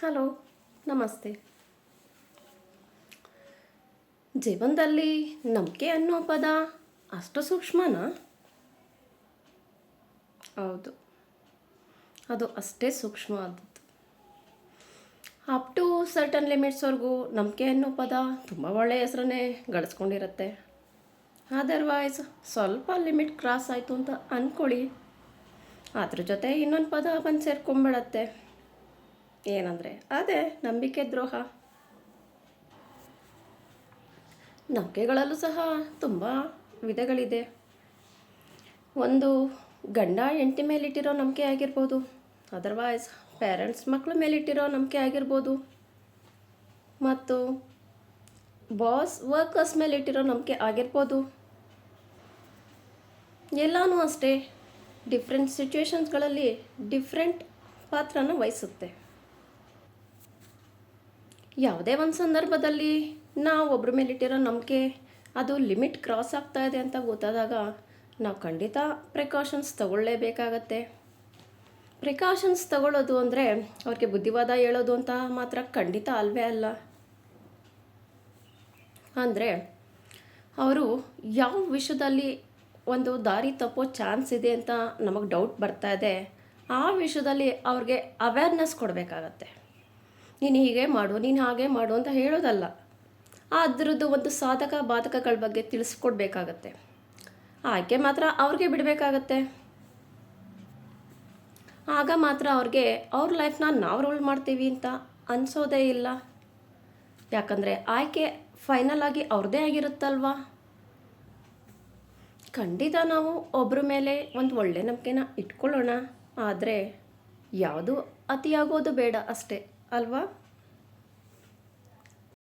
Hello, ನಮಸ್ತೆ. ಜೀವನದಲ್ಲಿ ನಂಬಿಕೆ ಅನ್ನೋ ಪದ ಅಷ್ಟು ಸೂಕ್ಷ್ಮನಾ? ಹೌದು, ಅದು ಅಷ್ಟೇ ಸೂಕ್ಷ್ಮ ಆದದ್ದು ಅಪ್ ಟು ಸರ್ಟನ್ ಲಿಮಿಟ್ಸ್ವರೆಗೂ ನಂಬಿಕೆ ಅನ್ನೋ ಪದ ತುಂಬ ಒಳ್ಳೆಯ ಹೆಸರನ್ನೇ ಗಳಿಸ್ಕೊಂಡಿರುತ್ತೆ. ಅದರ್ವೈಸ್ ಸ್ವಲ್ಪ ಲಿಮಿಟ್ ಕ್ರಾಸ್ ಆಯಿತು ಅಂತ ಅಂದ್ಕೊಳ್ಳಿ ಅದ್ರ ಜೊತೆ ಇನ್ನೊಂದು ಪದ ಬಂದು ಸೇರ್ಕೊಂಬಿಡತ್ತೆ. ಏನಂದರೆ, ಅದೇ ನಂಬಿಕೆ ದ್ರೋಹ. ನಂಬಿಕೆಗಳಲ್ಲೂ ಸಹ ತುಂಬ ವಿಧಗಳಿದೆ. ಒಂದು ಗಂಡ ಹೆಂಡತಿ ಮೇಲಿಟ್ಟಿರೋ ನಂಬಿಕೆ ಆಗಿರ್ಬೋದು ಅದರ್ವೈಸ್ ಪೇರೆಂಟ್ಸ್ ಮಕ್ಕಳ ಮೇಲಿಟ್ಟಿರೋ ನಂಬಿಕೆ ಆಗಿರ್ಬೋದು, ಮತ್ತು ಬಾಸ್ ವರ್ಕರ್ಸ್ ಮೇಲಿಟ್ಟಿರೋ ನಂಬಿಕೆ ಆಗಿರ್ಬೋದು. ಎಲ್ಲನೂ ಅಷ್ಟೇ ಡಿಫ್ರೆಂಟ್ ಸಿಚುವೇಶನ್ಸ್ಗಳಲ್ಲಿ ಡಿಫ್ರೆಂಟ್ ಪಾತ್ರನ ವಹಿಸುತ್ತೆ. ಯಾವುದೇ ಒಂದು ಸಂದರ್ಭದಲ್ಲಿ ನಾವು ಒಬ್ಬರ ಮೇಲಿಟ್ಟಿರೋ ನಂಬಿಕೆ, ಅದು ಲಿಮಿಟ್ ಕ್ರಾಸ್ ಆಗ್ತಾ ಇದೆ ಅಂತ ಗೊತ್ತಾದಾಗ ನಾವು ಖಂಡಿತ ಪ್ರಿಕಾಷನ್ಸ್ ತಗೊಳ್ಳೇಬೇಕಾಗತ್ತೆ. ಪ್ರಿಕಾಷನ್ಸ್ ತಗೊಳ್ಳೋದು ಅಂದರೆ ಅವ್ರಿಗೆ ಬುದ್ಧಿವಾದ ಹೇಳೋದು ಅಂತ ಮಾತ್ರ ಖಂಡಿತ ಅಲ್ವೇ ಅಲ್ಲ. ಅಂದರೆ ಅವರು ಯಾವ ವಿಷಯದಲ್ಲಿ ಒಂದು ದಾರಿ ತಪ್ಪೋ ಚಾನ್ಸ್ ಇದೆ ಅಂತ ನಮಗೆ ಡೌಟ್ ಬರ್ತಾ ಇದೆ, ಆ ವಿಷಯದಲ್ಲಿ ಅವ್ರಿಗೆ ಅವೇರ್ನೆಸ್ ಕೊಡಬೇಕಾಗತ್ತೆ. ನೀನು ಹೀಗೆ ಮಾಡು, ನೀನು ಹಾಗೆ ಮಾಡು ಅಂತ ಹೇಳೋದಲ್ಲ. ಅದರದ್ದು ಒಂದು ಸಾಧಕ ಬಾಧಕಗಳ ಬಗ್ಗೆ ತಿಳಿಸ್ಕೊಡ್ಬೇಕಾಗತ್ತೆ. ಆಯ್ಕೆ ಮಾತ್ರ ಅವ್ರಿಗೆ ಬಿಡಬೇಕಾಗತ್ತೆ. ಆಗ ಮಾತ್ರ ಅವ್ರಿಗೆ ಅವ್ರ ಲೈಫ್ನ ನಾವು ರೋಲ್ ಮಾಡ್ತೀವಿ ಅಂತ ಅನಿಸೋದೇ ಇಲ್ಲ. ಯಾಕಂದರೆ ಆಯ್ಕೆ ಫೈನಲ್ ಆಗಿ ಅವ್ರದ್ದೇ ಆಗಿರುತ್ತಲ್ವಾ? ಖಂಡಿತ ನಾವು ಒಬ್ಬರ ಮೇಲೆ ಒಂದು ಒಳ್ಳೆ ನಂಬಿಕೆನ ಇಟ್ಕೊಳ್ಳೋಣ. ಆದರೆ ಯಾವುದು ಅತಿಯಾಗೋದು ಬೇಡ ಅಷ್ಟೇ ಅಲ್ವಾ?